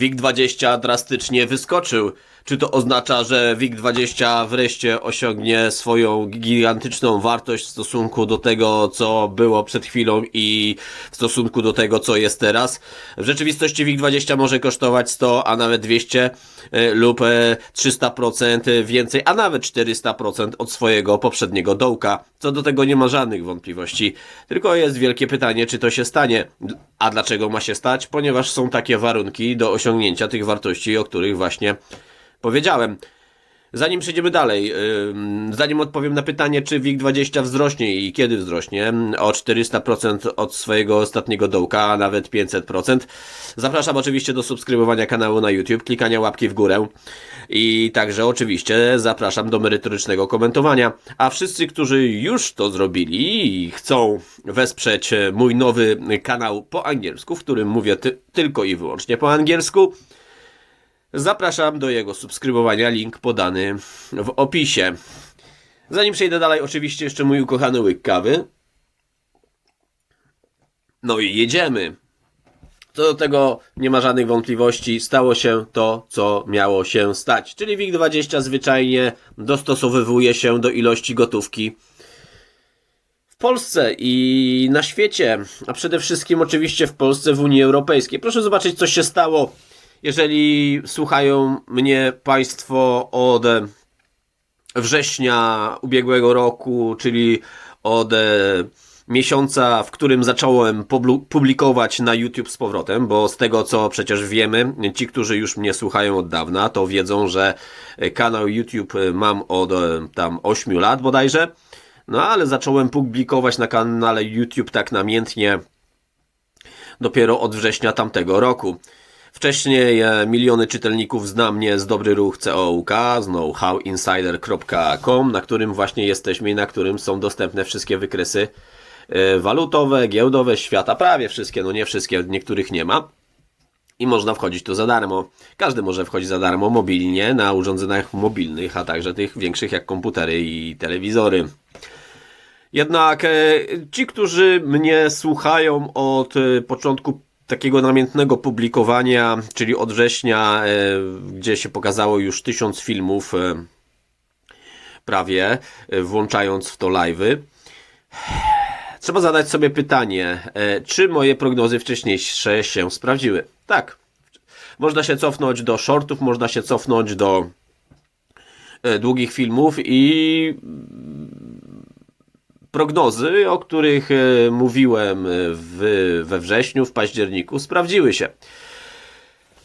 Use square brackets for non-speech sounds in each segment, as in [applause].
WIG20 drastycznie wyskoczył. Czy to oznacza, że WIG20 wreszcie osiągnie swoją gigantyczną wartość w stosunku do tego, co było przed chwilą i w stosunku do tego, co jest teraz? W rzeczywistości WIG20 może kosztować 100, a nawet 200 e, lub e, 300% więcej, a nawet 400% od swojego poprzedniego dołka. Co do tego nie ma żadnych wątpliwości. Tylko jest wielkie pytanie, czy to się stanie. A dlaczego ma się stać? Ponieważ są takie warunki do osiągnięcia tych wartości, o których właśnie powiedziałem. Zanim przejdziemy dalej, zanim odpowiem na pytanie, czy WIG20 wzrośnie i kiedy wzrośnie o 400% od swojego ostatniego dołka, a nawet 500%, zapraszam oczywiście do subskrybowania kanału na YouTube, klikania łapki w górę i także oczywiście zapraszam do merytorycznego komentowania. A wszyscy, którzy już to zrobili i chcą wesprzeć e, mój nowy kanał po angielsku, w którym mówię ty tylko i wyłącznie po angielsku, Zapraszam do jego subskrybowania, link podany w opisie. Zanim przejdę dalej, oczywiście jeszcze mój ukochany łyk kawy. No i jedziemy. Co do tego nie ma żadnych wątpliwości, stało się to, co miało się stać. Czyli WIG20 zwyczajnie dostosowywuje się do ilości gotówki w Polsce i na świecie, a przede wszystkim oczywiście w Polsce, w Unii Europejskiej. Proszę zobaczyć, co się stało jeżeli słuchają mnie Państwo od września ubiegłego roku, czyli od e, miesiąca, w którym zacząłem publikować na YouTube z powrotem, bo z tego co przecież wiemy, ci, którzy już mnie słuchają od dawna, to wiedzą, że kanał YouTube mam od e, tam 8 lat bodajże. No ale zacząłem publikować na kanale YouTube tak namiętnie dopiero od września tamtego roku. Wcześniej e, miliony czytelników zna mnie z Dobry Ruch COUK, z knowhowinsider.com, na którym właśnie jesteśmy i na którym są dostępne wszystkie wykresy e, walutowe, giełdowe świata, prawie wszystkie, no nie wszystkie, niektórych nie ma. I można wchodzić tu za darmo. Każdy może wchodzić za darmo mobilnie na urządzeniach mobilnych, a także tych większych jak komputery i telewizory. Jednak e, ci, którzy mnie słuchają od początku takiego namiętnego publikowania, czyli od września, gdzie się pokazało już tysiąc filmów prawie, włączając w to live'y. Trzeba zadać sobie pytanie, czy moje prognozy wcześniejsze się sprawdziły? Tak. Można się cofnąć do shortów, można się cofnąć do długich filmów i prognozy, o których e, mówiłem w, we wrześniu, w październiku, sprawdziły się.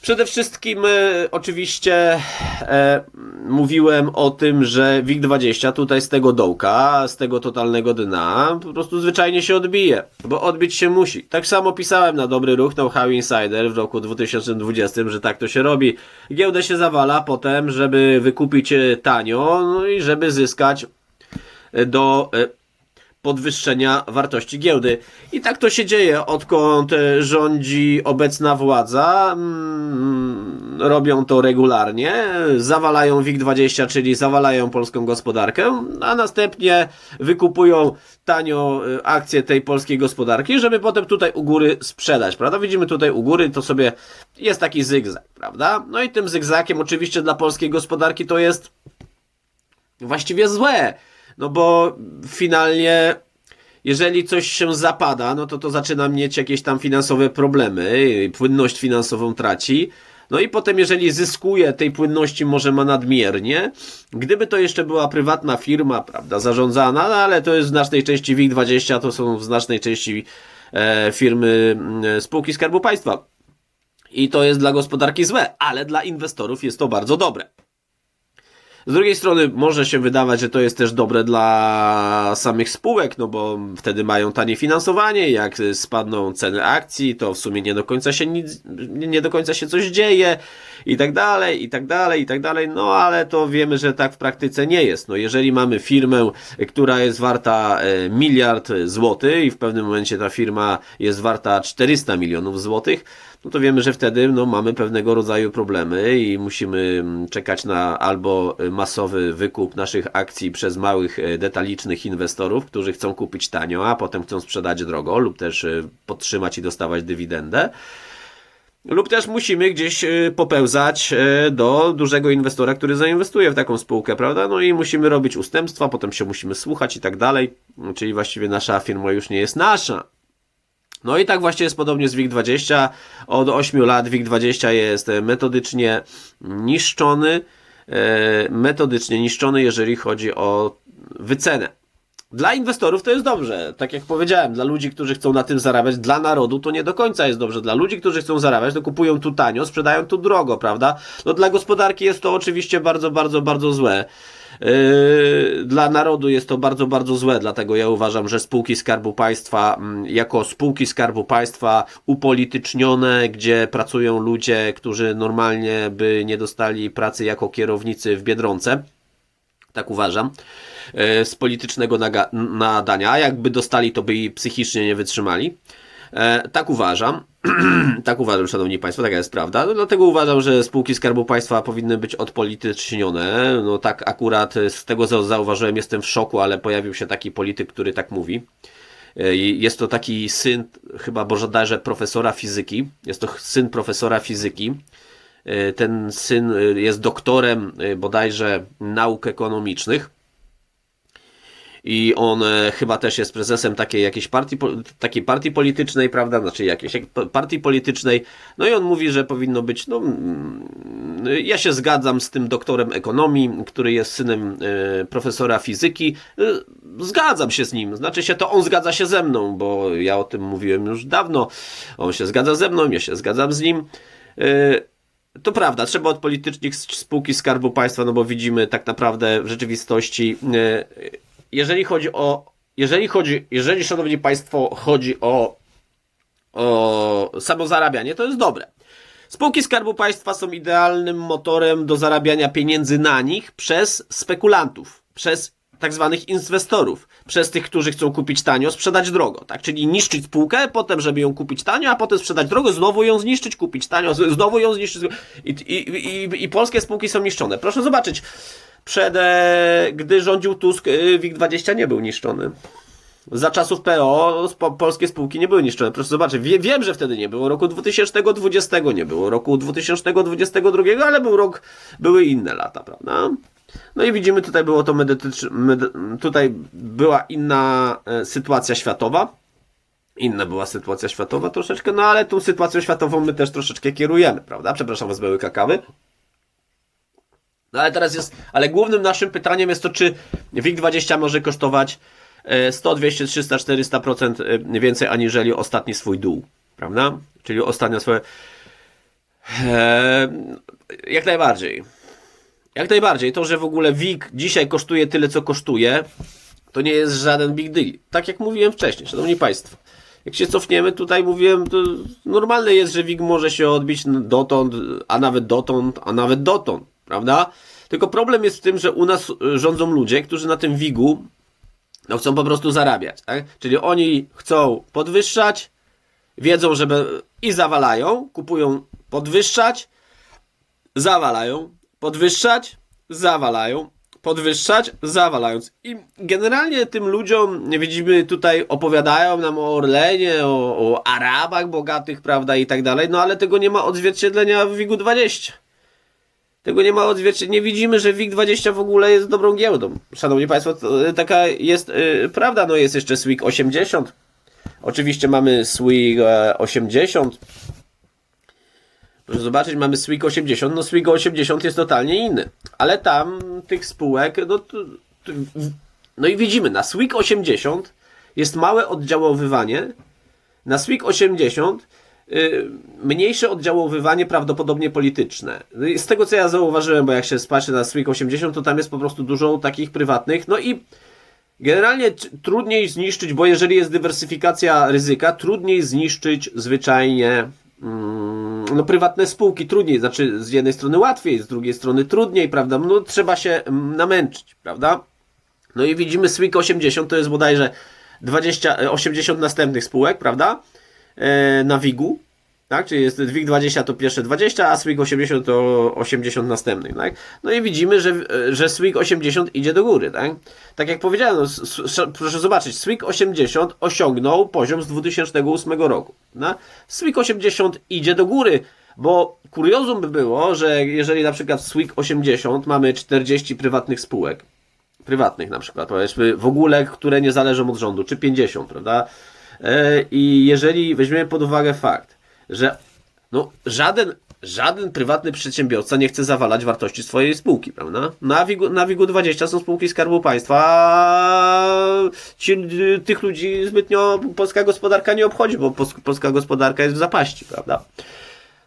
Przede wszystkim e, oczywiście e, mówiłem o tym, że WIG20 tutaj z tego dołka, z tego totalnego dna po prostu zwyczajnie się odbije, bo odbić się musi. Tak samo pisałem na Dobry Ruch, Know How Insider w roku 2020, że tak to się robi. Giełdę się zawala potem, żeby wykupić tanio no i żeby zyskać do podwyższenia wartości giełdy. I tak to się dzieje, odkąd e, rządzi obecna władza. Mm, robią to regularnie, zawalają WIG20, czyli zawalają polską gospodarkę, a następnie wykupują tanio e, akcje tej polskiej gospodarki, żeby potem tutaj u góry sprzedać, prawda? Widzimy tutaj u góry, to sobie jest taki zygzak, prawda? No i tym zygzakiem oczywiście dla polskiej gospodarki to jest właściwie złe. No bo finalnie jeżeli coś się zapada, no to to zaczyna mieć jakieś tam finansowe problemy, płynność finansową traci. No i potem, jeżeli zyskuje tej płynności, może ma nadmiernie. Gdyby to jeszcze była prywatna firma, prawda, zarządzana, no ale to jest w znacznej części WIG20, to są w znacznej części e, firmy e, spółki Skarbu Państwa. I to jest dla gospodarki złe, ale dla inwestorów jest to bardzo dobre. Z drugiej strony może się wydawać, że to jest też dobre dla samych spółek, no bo wtedy mają tanie finansowanie, jak spadną ceny akcji, to w sumie nie do końca się nic, nie do końca się coś dzieje i tak dalej, i tak dalej, i tak dalej, no ale to wiemy, że tak w praktyce nie jest. No jeżeli mamy firmę, która jest warta e, miliard złotych i w pewnym momencie ta firma jest warta 400 milionów złotych, no to wiemy, że wtedy no, mamy pewnego rodzaju problemy i musimy mm, czekać na albo masowy wykup naszych akcji przez małych, e, detalicznych inwestorów, którzy chcą kupić tanio, a potem chcą sprzedać drogo lub też e, podtrzymać i dostawać dywidendę. lub też musimy gdzieś y, popełzać do dużego inwestora, który zainwestuje w taką spółkę, prawda? No i musimy robić ustępstwa, potem się musimy słuchać i tak dalej, czyli właściwie nasza firma już nie jest nasza. No i tak właśnie jest podobnie z WIG20. Od 8 lat WIG20 jest metodycznie niszczony, e, metodycznie niszczony, jeżeli chodzi o wycenę. Dla inwestorów to jest dobrze. Tak jak powiedziałem, dla ludzi, którzy chcą na tym zarabiać, dla narodu to nie do końca jest dobrze. Dla ludzi, którzy chcą zarabiać, to kupują tu tanio, sprzedają tu drogo, prawda? No dla gospodarki jest to oczywiście bardzo, bardzo, bardzo złe. Yy, Dla narodu jest to bardzo, bardzo złe, dlatego ja uważam, że spółki Skarbu Państwa, mm, jako spółki Skarbu Państwa upolitycznione, gdzie pracują ludzie, którzy normalnie by nie dostali pracy jako kierownicy w Biedronce, tak uważam, e, z politycznego nadania, a jakby dostali, to by i psychicznie nie wytrzymali. E, Tak uważam. [clears throat] tak uważam, szanowni państwo, taka jest prawda. No, dlatego uważam, że spółki Skarbu Państwa powinny być odpolitycznione. No tak akurat z tego co zauważyłem, jestem w szoku, ale pojawił się taki polityk, który tak mówi. E, Jest to taki syn, chyba bodajże profesora fizyki. Jest to syn profesora fizyki. E, Ten syn jest doktorem bodajże nauk ekonomicznych. I on e, chyba też jest prezesem takiej jakiejś partii, takiej partii politycznej, prawda? Znaczy jakiejś jak- partii politycznej. No i on mówi, że powinno być, no, mm, ja się zgadzam z tym doktorem ekonomii, który jest synem e, profesora fizyki. E, Zgadzam się z nim. Znaczy się to on zgadza się ze mną, bo ja o tym mówiłem już dawno. On się zgadza ze mną, ja się zgadzam z nim. E, to prawda, trzeba odpolitycznić spółki Skarbu Państwa, no bo widzimy tak naprawdę w rzeczywistości, jeżeli chodzi o, jeżeli chodzi, jeżeli szanowni Państwo, chodzi o, o samozarabianie, to jest dobre. Spółki Skarbu Państwa są idealnym motorem do zarabiania pieniędzy na nich przez spekulantów, przez tak zwanych inwestorów, przez tych, którzy chcą kupić tanio, sprzedać drogo, tak? Czyli niszczyć spółkę, potem, żeby ją kupić tanio, a potem sprzedać drogo, znowu ją zniszczyć, kupić tanio, znowu ją zniszczyć. I, i, i, i polskie spółki są niszczone. Proszę zobaczyć, przed, e, gdy rządził Tusk, e, WIG20 nie był niszczony. Za czasów PO spo, polskie spółki nie były niszczone. Proszę zobaczyć, wie, wiem, że wtedy nie było. Roku 2020 nie było. Roku 2022, ale był rok, były inne lata, prawda? No i widzimy, tutaj było to medycz, med, tutaj była inna e, sytuacja światowa. Inna była sytuacja światowa troszeczkę, no ale tą sytuacją światową my też troszeczkę kierujemy, prawda? Przepraszam was, były kakawy. No ale teraz jest, ale głównym naszym pytaniem jest to, czy WIG20 może kosztować e, 100, 200, 300, 400% e, więcej aniżeli ostatni swój dół, prawda? Czyli ostatnia swoje... E, jak najbardziej. Jak najbardziej. To, że w ogóle WIG dzisiaj kosztuje tyle, co kosztuje, to nie jest żaden big deal. Tak jak mówiłem wcześniej, szanowni państwo. Jak się cofniemy, tutaj mówiłem, to normalne jest, że WIG może się odbić dotąd, a nawet dotąd, a nawet dotąd, prawda? Tylko problem jest w tym, że u nas y, rządzą ludzie, którzy na tym WIG-u no, chcą po prostu zarabiać, tak? Czyli oni chcą podwyższać, wiedzą, że i zawalają, kupują podwyższać, zawalają, podwyższać, zawalają, podwyższać, zawalając. I generalnie tym ludziom, widzimy tutaj, opowiadają nam o Orlenie, o, o Arabach bogatych, prawda, i tak dalej, no ale tego nie ma odzwierciedlenia w WIG-u 20. Tego nie ma odzwierciedlenia. Nie widzimy, że WIG20 w ogóle jest dobrą giełdą. Szanowni Państwo, to, y, taka jest y, prawda. No jest jeszcze SWIG 80. Oczywiście mamy SWIG e, 80. Proszę zobaczyć, mamy SWIG 80. No SWIG 80 jest totalnie inny. Ale tam tych spółek, no, to, to, no i widzimy, na SWIG 80 jest małe oddziaływanie. Na SWIG 80 y, mniejsze oddziaływanie prawdopodobnie polityczne. No Z tego co ja zauważyłem, bo jak się spatrzy na SWIG 80, to tam jest po prostu dużo takich prywatnych. No i generalnie trudniej zniszczyć, bo jeżeli jest dywersyfikacja ryzyka, trudniej zniszczyć zwyczajnie mm, no, prywatne spółki. Trudniej, znaczy z jednej strony łatwiej, z drugiej strony trudniej, prawda? No trzeba się mm, namęczyć, prawda? No i widzimy SWIG 80 to jest bodajże 20, e, 80 następnych spółek, prawda? E, na WIG-u. Tak, czyli jest WIG20 to pierwsze 20, a SWIG 80 to 80 następnych. Tak? No i widzimy, że, że SWIG 80 idzie do góry. Tak, tak jak powiedziałem, no, proszę zobaczyć, SWIG 80 osiągnął poziom z 2008 roku. No? SWIG 80 idzie do góry, bo kuriozum by było, że jeżeli na przykład w SWIG 80 mamy 40 prywatnych spółek, prywatnych na przykład, powiedzmy w ogóle, które nie zależą od rządu, czy 50, prawda? E, I jeżeli weźmiemy pod uwagę fakt, że no, żaden, żaden prywatny przedsiębiorca nie chce zawalać wartości swojej spółki, prawda? Na WIG, na WIG 20 są spółki Skarbu Państwa, a ci, tych ludzi zbytnio polska gospodarka nie obchodzi, bo polska gospodarka jest w zapaści, prawda?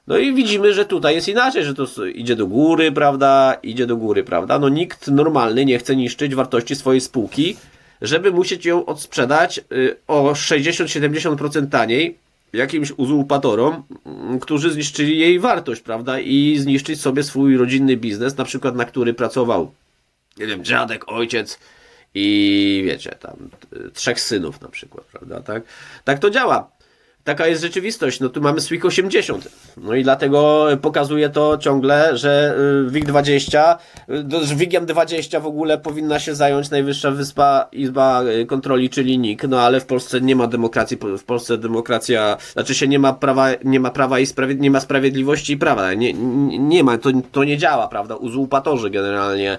No i widzimy, że tutaj jest inaczej, że to idzie do góry, prawda? Idzie do góry, prawda? No nikt normalny nie chce niszczyć wartości swojej spółki, żeby musieć ją odsprzedać y, o 60-70% taniej jakimś uzurpatorom, mm, którzy zniszczyli jej wartość, prawda? I zniszczyć sobie swój rodzinny biznes, na przykład na który pracował, nie wiem, dziadek, ojciec i wiecie, tam y, trzech synów na przykład, prawda? Tak, tak to działa. Taka jest rzeczywistość. No tu mamy SWIG 80. No i dlatego pokazuje to ciągle, że y, WIG-20, y, do- z WIG-iem 20 w ogóle powinna się zająć Najwyższa Wyspa Izba y, Kontroli, czyli NIK, no ale w Polsce nie ma demokracji, w Polsce demokracja, znaczy się nie ma prawa, nie ma prawa i sprawiedli- nie ma sprawiedliwości i prawa. Nie, nie, ma, to, to nie działa, prawda? Uzurpatorzy generalnie.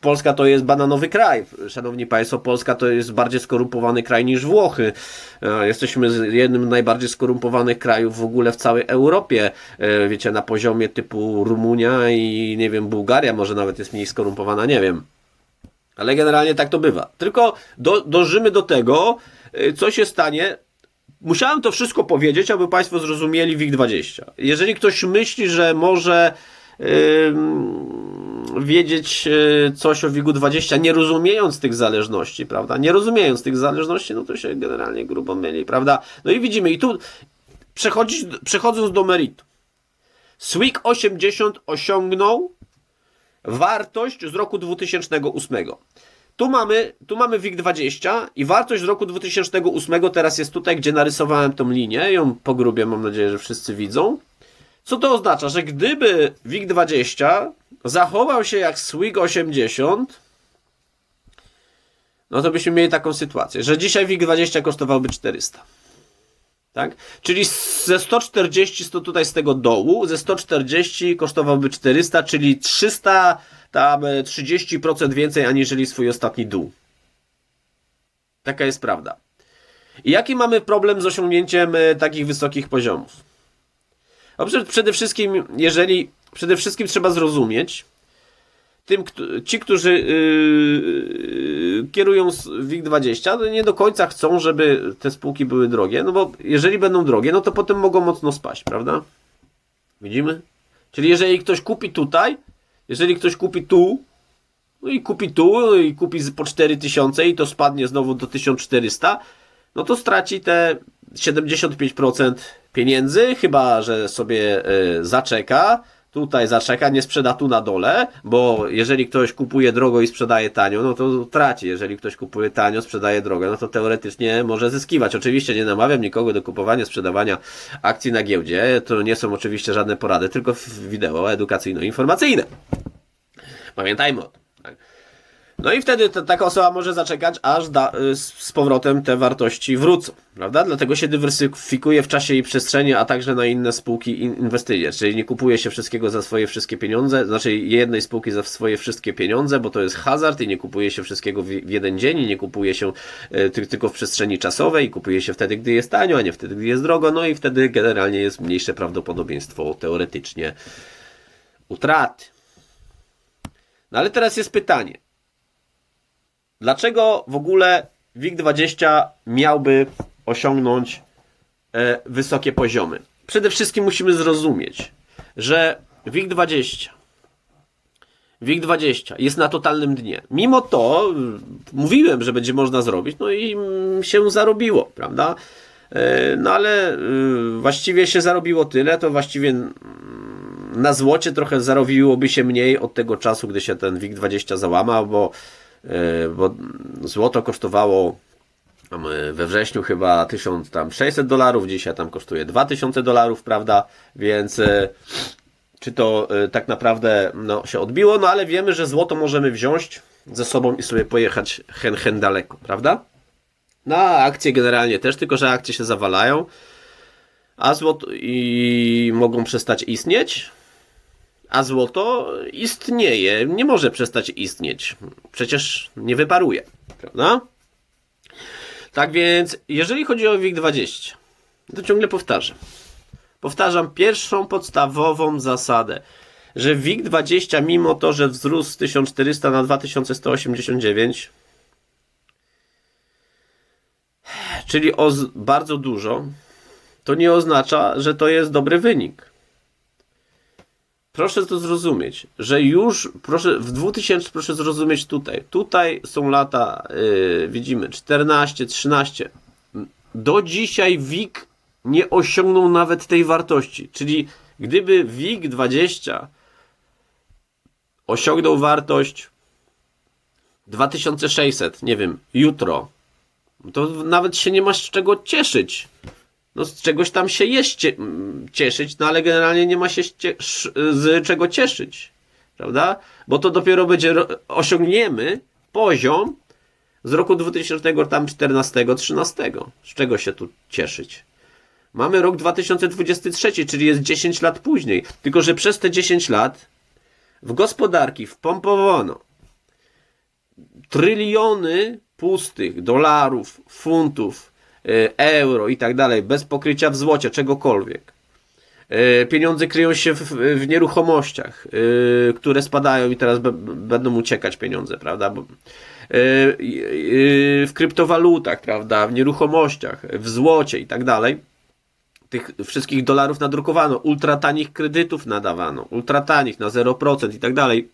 Polska to jest bananowy kraj. Szanowni Państwo, Polska to jest bardziej skorumpowany kraj niż Włochy. E, Jesteśmy jednym najbardziej skorumpowanych krajów w ogóle w całej Europie. E, Wiecie, na poziomie typu Rumunia i nie wiem, Bułgaria może nawet jest mniej skorumpowana, nie wiem. Ale generalnie tak to bywa. Tylko do, dążymy do tego, y, co się stanie. Musiałem to wszystko powiedzieć, aby Państwo zrozumieli WIG20. Jeżeli ktoś myśli, że może ym, wiedzieć y, coś o WIG-20, nie rozumiejąc tych zależności, prawda? Nie rozumiejąc tych zależności, no to się generalnie grubo myli, prawda? No i widzimy, i tu przechodząc do meritu. SWIG 80 osiągnął wartość z roku 2008. Tu mamy, tu mamy WIG20 i wartość z roku 2008 teraz jest tutaj, gdzie narysowałem tą linię. Ją pogrubię, mam nadzieję, że wszyscy widzą. Co to oznacza? Że gdyby WIG20 zachował się jak SWIG 80, no to byśmy mieli taką sytuację, że dzisiaj WIG20 kosztowałby 400. Tak? Czyli ze 140 to tutaj z tego dołu, ze 140 kosztowałby 400, czyli 300 tam e, 30% więcej aniżeli swój ostatni dół. Taka jest prawda. I jaki mamy problem z osiągnięciem e, takich wysokich poziomów? No, przede- wszystkim, jeżeli przede wszystkim trzeba zrozumieć, tym, ci, którzy yy, kierują s- WIG20, to nie do końca chcą, żeby te spółki były drogie, no bo jeżeli będą drogie, no to potem mogą mocno spaść, prawda? Widzimy? Czyli jeżeli ktoś kupi tutaj, jeżeli ktoś kupi tu, no i kupi tu, no i kupi po 4000 i to spadnie znowu do 1400, no to straci te 75% pieniędzy, chyba że sobie y, zaczeka. Tutaj zaczeka, nie sprzeda tu na dole, bo jeżeli ktoś kupuje drogo i sprzedaje tanio, no to traci. Jeżeli ktoś kupuje tanio, sprzedaje drogo, no to teoretycznie może zyskiwać. Oczywiście nie namawiam nikogo do kupowania, sprzedawania akcji na giełdzie. To nie są oczywiście żadne porady, tylko wideo edukacyjno-informacyjne. Pamiętajmy o tym. No i wtedy ta, taka osoba może zaczekać, aż da, y, z, z powrotem te wartości wrócą, prawda? Dlatego się dywersyfikuje w czasie i przestrzeni, a także na inne spółki in, inwestycje. Czyli nie kupuje się wszystkiego za swoje wszystkie pieniądze, znaczy jednej spółki za swoje wszystkie pieniądze, bo to jest hazard i nie kupuje się wszystkiego w, w jeden dzień i nie kupuje się y, ty, tylko w przestrzeni czasowej, kupuje się wtedy, gdy jest tanio, a nie wtedy, gdy jest drogo, no i wtedy generalnie jest mniejsze prawdopodobieństwo teoretycznie utraty. No ale teraz jest pytanie. Dlaczego w ogóle WIG20 miałby osiągnąć e, wysokie poziomy? Przede wszystkim musimy zrozumieć, że WIG20 WIG20 jest na totalnym dnie. Mimo to mm, mówiłem, że będzie można zrobić, no i się zarobiło, prawda? E, No ale y, właściwie się zarobiło tyle, to właściwie mm, na złocie trochę zarobiłoby się mniej od tego czasu, gdy się ten WIG20 załamał, bo, e, bo złoto kosztowało Mamy we wrześniu chyba 1600 dolarów, dzisiaj tam kosztuje 2000 dolarów, prawda? Więc e, czy to e, tak naprawdę no, się odbiło? No ale wiemy, że złoto możemy wziąć ze sobą i sobie pojechać hen hen daleko, prawda? No a akcje generalnie też, tylko że akcje się zawalają, a złoto i mogą przestać istnieć, a złoto istnieje, nie może przestać istnieć. Przecież nie wyparuje, prawda? Tak więc, jeżeli chodzi o WIG20, to ciągle powtarzam. Powtarzam pierwszą podstawową zasadę, że WIG20, mimo to, że wzrósł z 1400 na 2189, czyli o bardzo dużo, to nie oznacza, że to jest dobry wynik. Proszę to zrozumieć, że już proszę, w 2000 proszę zrozumieć tutaj. Tutaj są lata, yy, widzimy, 14, 13. Do dzisiaj WIG nie osiągnął nawet tej wartości. Czyli gdyby WIG 20 osiągnął wartość 2600, nie wiem, jutro, to nawet się nie masz z czego cieszyć. No z czegoś tam się jest cieszyć, no ale generalnie nie ma się z czego cieszyć. Prawda? Bo to dopiero będzie, osiągniemy poziom z roku 2014-13. Z czego się tu cieszyć? Mamy rok 2023, czyli jest 10 lat później. Tylko, że przez te 10 lat w gospodarki wpompowano tryliony pustych dolarów, funtów, euro i tak dalej, bez pokrycia w złocie, czegokolwiek. E, Pieniądze kryją się w, w nieruchomościach, e, które spadają i teraz będą uciekać pieniądze, prawda? W kryptowalutach, prawda? W nieruchomościach, w złocie i tak dalej. Tych wszystkich dolarów nadrukowano, ultra tanich kredytów nadawano, ultra tanich na 0% i tak dalej.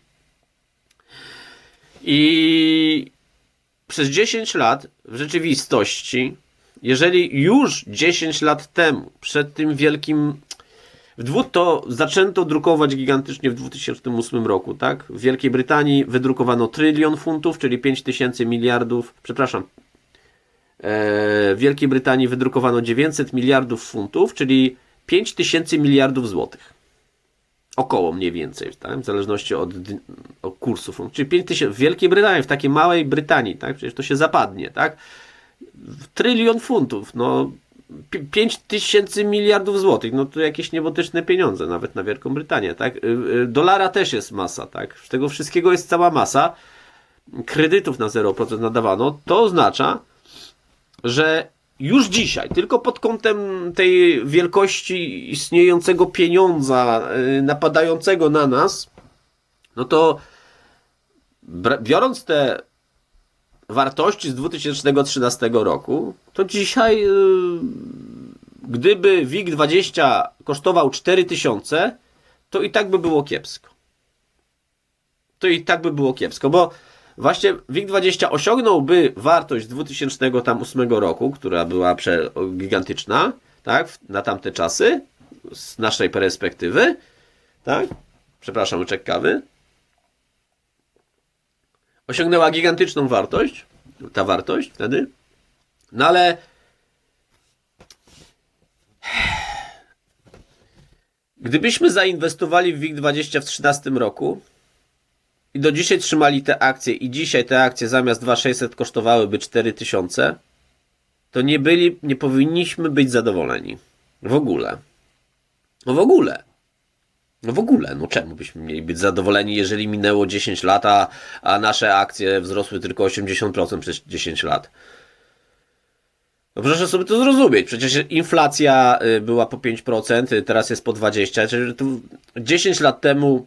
I przez 10 lat w rzeczywistości, jeżeli już 10 lat temu, przed tym wielkim. W dwu, to zaczęto drukować gigantycznie w 2008 roku, tak? W Wielkiej Brytanii wydrukowano trylion funtów, czyli 5 tysięcy miliardów, przepraszam, e, w Wielkiej Brytanii wydrukowano 900 miliardów funtów, czyli 5 tysięcy miliardów złotych. Około mniej więcej, tak? w zależności od, od kursu funtów. Czyli 5 tysięcy w Wielkiej Brytanii, w takiej małej Brytanii, tak? przecież to się zapadnie, tak? Trylion funtów, no 5 tysięcy miliardów złotych, no to jakieś niebotyczne pieniądze, nawet na Wielką Brytanię, tak? Y, y, Dolara też jest masa, tak? Z tego wszystkiego jest cała masa. Kredytów na 0% nadawano. To oznacza, że już dzisiaj, tylko pod kątem tej wielkości istniejącego pieniądza y, napadającego na nas, no to biorąc te wartości z 2013 roku, to dzisiaj, y, gdyby WIG20 kosztował 4000, to i tak by było kiepsko. To i tak by było kiepsko, bo właśnie WIG20 osiągnąłby wartość z 2008 roku, która była gigantyczna, tak, na tamte czasy, z naszej perspektywy, tak, przepraszam, łyczek kawy, osiągnęła gigantyczną wartość, ta wartość wtedy, no ale gdybyśmy zainwestowali w WIG20 w 2013 roku i do dzisiaj trzymali te akcje i dzisiaj te akcje zamiast 2600 kosztowałyby 4000, to nie byli, nie powinniśmy być zadowoleni. W ogóle. No w ogóle. No w ogóle, no czemu byśmy mieli być zadowoleni, jeżeli minęło 10 lat, a, nasze akcje wzrosły tylko 80% przez 10 lat? No proszę sobie to zrozumieć. Przecież inflacja y, była po 5%, y, teraz jest po 20%. Czyli tu 10 lat temu,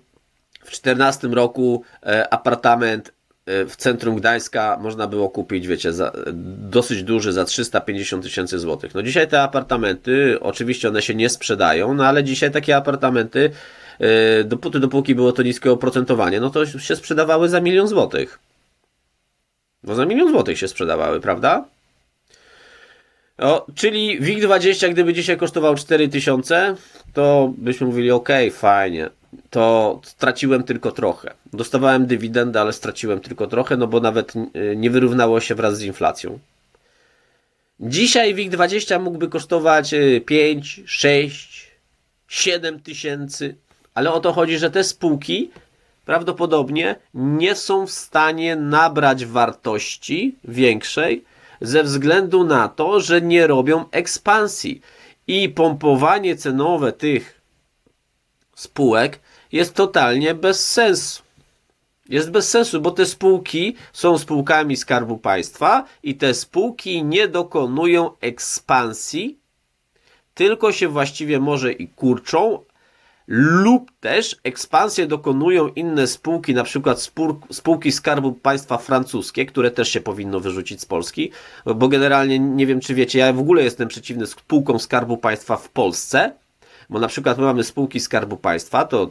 w 14 roku, e, apartament w centrum Gdańska można było kupić, wiecie, za, dosyć duży, za 350 tysięcy złotych. No dzisiaj te apartamenty, oczywiście one się nie sprzedają, no ale dzisiaj takie apartamenty, dopóty, dopóki było to niskie oprocentowanie, no to się sprzedawały za milion złotych. No za milion złotych się sprzedawały, prawda? O, czyli WIG20, gdyby dzisiaj kosztował 4000, to byśmy mówili, ok, fajnie, to straciłem tylko trochę. Dostawałem dywidendę, ale straciłem tylko trochę, no bo nawet y, nie wyrównało się wraz z inflacją. Dzisiaj WIG20 mógłby kosztować y, 5, 6, 7 tysięcy, ale o to chodzi, że te spółki prawdopodobnie nie są w stanie nabrać wartości większej ze względu na to, że nie robią ekspansji. I pompowanie cenowe tych spółek jest totalnie bez sensu. Jest bez sensu, bo te spółki są spółkami Skarbu Państwa i te spółki nie dokonują ekspansji, tylko się właściwie może i kurczą, lub też ekspansję dokonują inne spółki, na przykład spół- spółki Skarbu Państwa francuskie, które też się powinno wyrzucić z Polski, bo generalnie nie wiem, czy wiecie, ja w ogóle jestem przeciwny spółkom Skarbu Państwa w Polsce, bo na przykład my mamy spółki Skarbu Państwa, to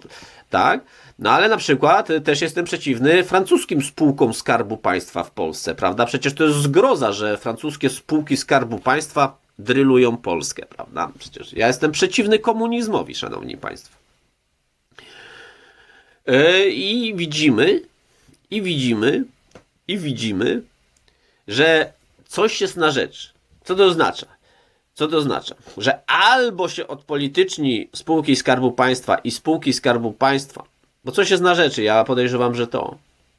tak, no ale na przykład też jestem przeciwny francuskim spółkom Skarbu Państwa w Polsce, prawda? Przecież to jest zgroza, że francuskie spółki Skarbu Państwa drylują Polskę, prawda? Przecież ja jestem przeciwny komunizmowi, szanowni państwo. E, I widzimy, i widzimy, i widzimy, że coś jest na rzecz. Co to oznacza? Co to oznacza? Że albo się odpolityczni spółki Skarbu Państwa i spółki Skarbu Państwa, bo coś jest na rzeczy, ja podejrzewam, że to.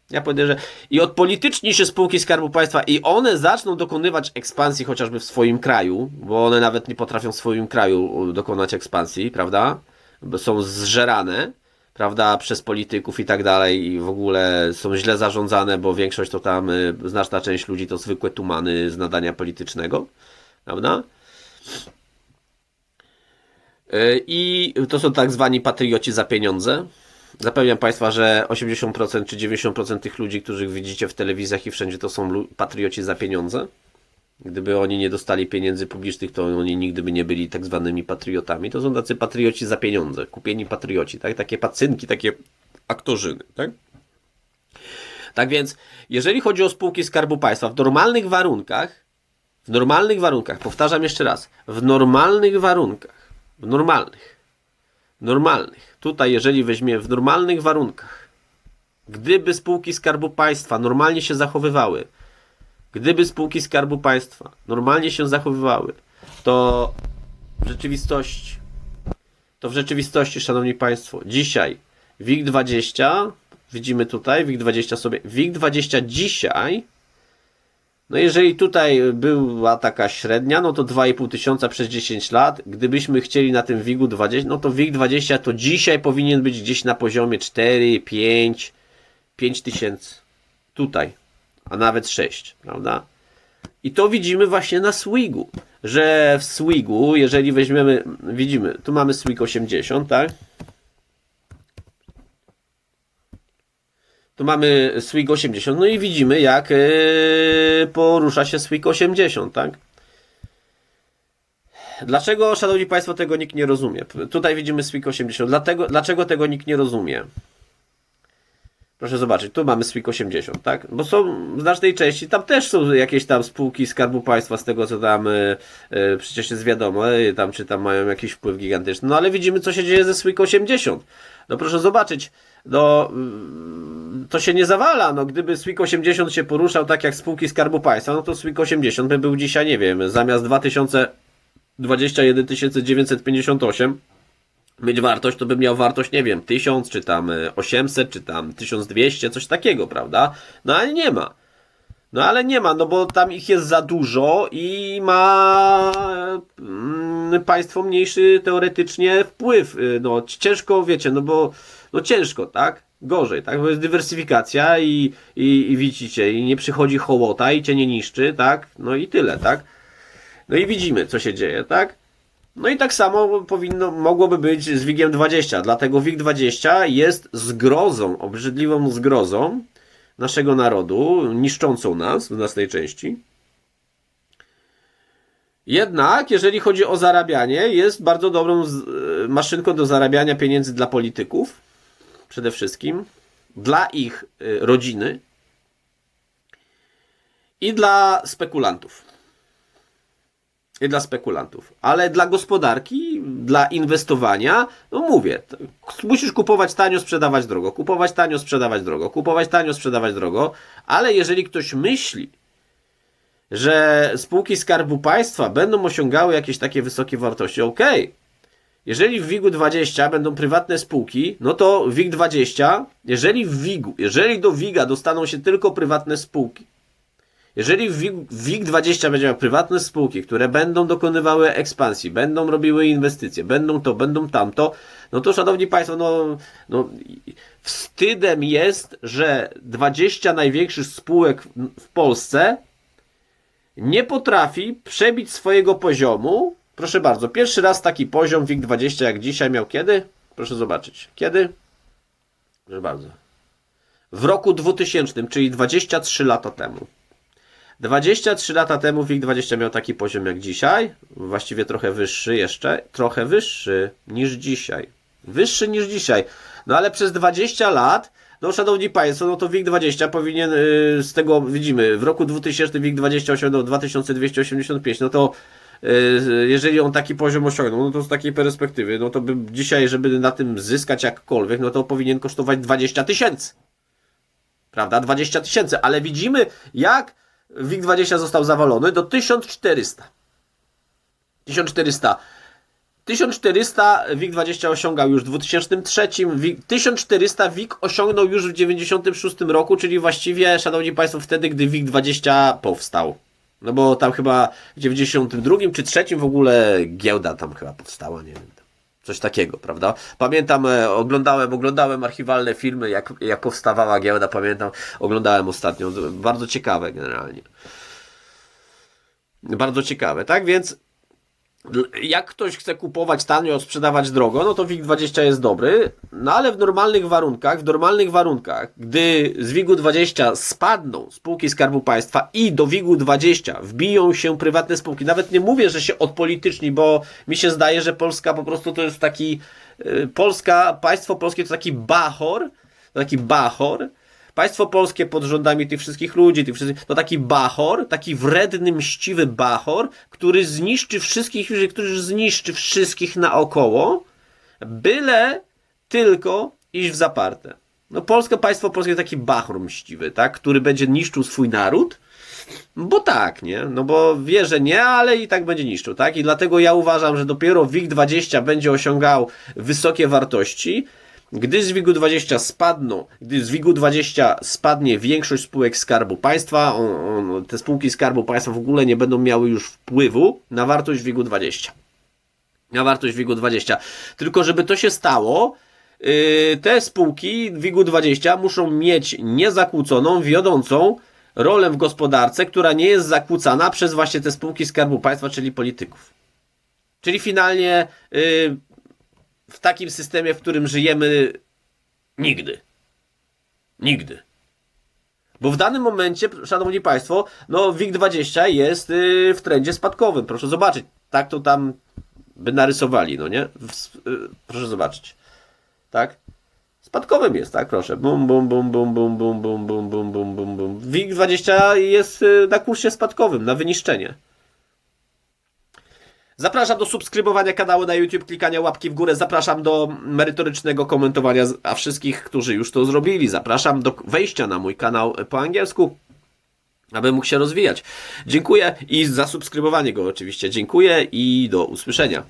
Ja podejrzewam, i odpolityczni się spółki Skarbu Państwa i one zaczną dokonywać ekspansji chociażby w swoim kraju, bo one nawet nie potrafią w swoim kraju dokonać ekspansji, prawda? Bo są zżerane, prawda, przez polityków i tak dalej i w ogóle są źle zarządzane, bo większość to tam, y, znaczna część ludzi to zwykłe tumany z nadania politycznego, prawda? Y, I to są tak zwani patrioci za pieniądze. Zapewniam Państwa, że 80% czy 90% tych ludzi, których widzicie w telewizjach i wszędzie, to są patrioci za pieniądze. Gdyby oni nie dostali pieniędzy publicznych, to oni nigdy by nie byli tak zwanymi patriotami. To są tacy patrioci za pieniądze, kupieni patrioci, tak? Takie pacynki, takie aktorzyny, tak? Tak więc, jeżeli chodzi o spółki Skarbu Państwa, w normalnych warunkach, w normalnych warunkach, powtarzam jeszcze raz, w normalnych warunkach, w normalnych, normalnych, tutaj jeżeli weźmiemy w normalnych warunkach, gdyby spółki Skarbu Państwa normalnie się zachowywały, gdyby spółki Skarbu Państwa normalnie się zachowywały, to w rzeczywistości, to w rzeczywistości, Szanowni Państwo, dzisiaj WIG20, widzimy tutaj, WIG20 sobie, WIG20 dzisiaj, no jeżeli tutaj była taka średnia, no to 2,5 tysiąca przez 10 lat, gdybyśmy chcieli na tym WIG-u 20, no to WIG20 to dzisiaj powinien być gdzieś na poziomie 4, 5, 5 tysięcy. Tutaj a nawet 6, prawda? I to widzimy właśnie na Swigu, że w Swigu, jeżeli weźmiemy, widzimy, tu mamy Swig 80, tak? Tu mamy Swig 80, no i widzimy jak yy, porusza się Swig 80, tak? Dlaczego, szanowni państwo, tego nikt nie rozumie? Tutaj widzimy Swig 80. Dlatego, dlaczego tego nikt nie rozumie? Proszę zobaczyć, tu mamy SWIG 80, tak? Bo są w znacznej części, tam też są jakieś tam spółki Skarbu Państwa, z tego co tam y, y, przecież jest wiadomo, y, tam czy tam mają jakiś wpływ gigantyczny. No ale widzimy, co się dzieje ze SWIG 80. No proszę zobaczyć, no y, to się nie zawala, no gdyby SWIG 80 się poruszał tak jak spółki Skarbu Państwa, no to SWIG 80 by był dzisiaj, nie wiem, zamiast 2021 958 mieć wartość, to by miał wartość, nie wiem, 1000, czy tam y, 800, czy tam 1200, coś takiego, prawda? No ale nie ma. No ale nie ma, no bo tam ich jest za dużo i ma mm, państwo mniejszy teoretycznie wpływ. Y, No ciężko, wiecie, no bo no ciężko, tak? Gorzej, tak? Bo jest dywersyfikacja i, i, i widzicie, i nie przychodzi hołota i cię nie niszczy, tak? No i tyle, tak? No i widzimy, co się dzieje, tak? No i tak samo powinno, mogłoby być z WIG-iem 20, dlatego WIG 20 jest zgrozą, obrzydliwą zgrozą naszego narodu, niszczącą nas w naszej części. Jednak, jeżeli chodzi o zarabianie, jest bardzo dobrą e, maszynką do zarabiania pieniędzy dla polityków, przede wszystkim, dla ich e, rodziny i dla spekulantów i dla spekulantów, ale dla gospodarki, dla inwestowania, no mówię, musisz kupować tanio, sprzedawać drogo, kupować tanio, sprzedawać drogo, kupować tanio, sprzedawać drogo, ale jeżeli ktoś myśli, że spółki Skarbu Państwa będą osiągały jakieś takie wysokie wartości. Okej. Jeżeli w WIG-20 będą prywatne spółki, no to WIG-20, jeżeli w WIG, jeżeli do WIG-a dostaną się tylko prywatne spółki, jeżeli w WIG- w WIG-20 będzie miał prywatne spółki, które będą dokonywały ekspansji, będą robiły inwestycje, będą to, będą tamto, no to szanowni Państwo, no, no wstydem jest, że 20 największych spółek w Polsce nie potrafi przebić swojego poziomu. Proszę bardzo, pierwszy raz taki poziom WIG-20 jak dzisiaj miał kiedy? Proszę zobaczyć. Kiedy? Proszę bardzo. W roku 2000, czyli 23 lata temu. 23 lata temu WIG20 miał taki poziom jak dzisiaj, właściwie trochę wyższy jeszcze, trochę wyższy niż dzisiaj. Wyższy niż dzisiaj. No ale przez 20 lat, no szanowni Państwo, no to WIG20 powinien, yy, z tego widzimy, w roku 2000 WIG20 osiągnął 2285, no to yy, jeżeli on taki poziom osiągnął, no to z takiej perspektywy, no to by dzisiaj, żeby na tym zyskać jakkolwiek, no to powinien kosztować 20 tysięcy prawda? 20 tysięcy, ale widzimy, jak WIG20 został zawalony do 1400. 1400. 1400 WIG20 osiągał już w 2003, WIG, 1400 WIG osiągnął już w 96 roku, czyli właściwie, szanowni państwo, wtedy, gdy WIG20 powstał. No bo tam chyba w 92 czy 3 w ogóle giełda tam chyba powstała, nie wiem. Coś takiego, prawda? Pamiętam, e, oglądałem, oglądałem archiwalne filmy, jak, jak powstawała giełda, pamiętam, oglądałem ostatnio. Bardzo ciekawe generalnie. Bardzo ciekawe, tak? Więc jak ktoś chce kupować tanio, sprzedawać drogo, no to WIG20 jest dobry, no ale w normalnych warunkach, w normalnych warunkach, gdy z WIG-20 spadną spółki Skarbu Państwa i do WIG-20 wbiją się prywatne spółki, nawet nie mówię, że się odpolityczni, bo mi się zdaje, że Polska po prostu to jest taki, y, Polska, państwo polskie to taki bachor, to taki bachor, Państwo polskie pod rządami tych wszystkich ludzi, tych wszystkich, to taki bachor, taki wredny, mściwy bachor, który zniszczy wszystkich, który zniszczy wszystkich naokoło, byle tylko iść w zaparte. No Polska, państwo polskie taki bachor mściwy, tak, który będzie niszczył swój naród, bo tak, nie? No bo wie, że nie, ale i tak będzie niszczył, tak? I dlatego ja uważam, że dopiero WIG20 będzie osiągał wysokie wartości, gdy z WIG-20 spadną, gdy z WIG-20 spadnie większość spółek Skarbu Państwa, on, on, te spółki Skarbu Państwa w ogóle nie będą miały już wpływu na wartość WIG-20. Na wartość WIG-20. Tylko żeby to się stało, yy, te spółki WIG-20 muszą mieć niezakłóconą, wiodącą rolę w gospodarce, która nie jest zakłócana przez właśnie te spółki Skarbu Państwa, czyli polityków. Czyli finalnie yy, w takim systemie, w którym żyjemy, nigdy. Nigdy. Bo w danym momencie, szanowni państwo, no WIG20 jest yy, w trendzie spadkowym. Proszę zobaczyć. Tak to tam by narysowali, no nie? Yy, proszę zobaczyć. Tak? Spadkowym jest, tak? Proszę. Bum, bum, bum, bum, bum, bum, bum, bum, bum, bum, bum, bum. WIG20 jest yy, na kursie spadkowym, na wyniszczenie. Zapraszam do subskrybowania kanału na YouTube, klikania łapki w górę. Zapraszam do merytorycznego komentowania, a wszystkich, którzy już to zrobili, zapraszam do wejścia na mój kanał po angielsku, aby mógł się rozwijać. Dziękuję i za subskrybowanie go oczywiście. Dziękuję i do usłyszenia.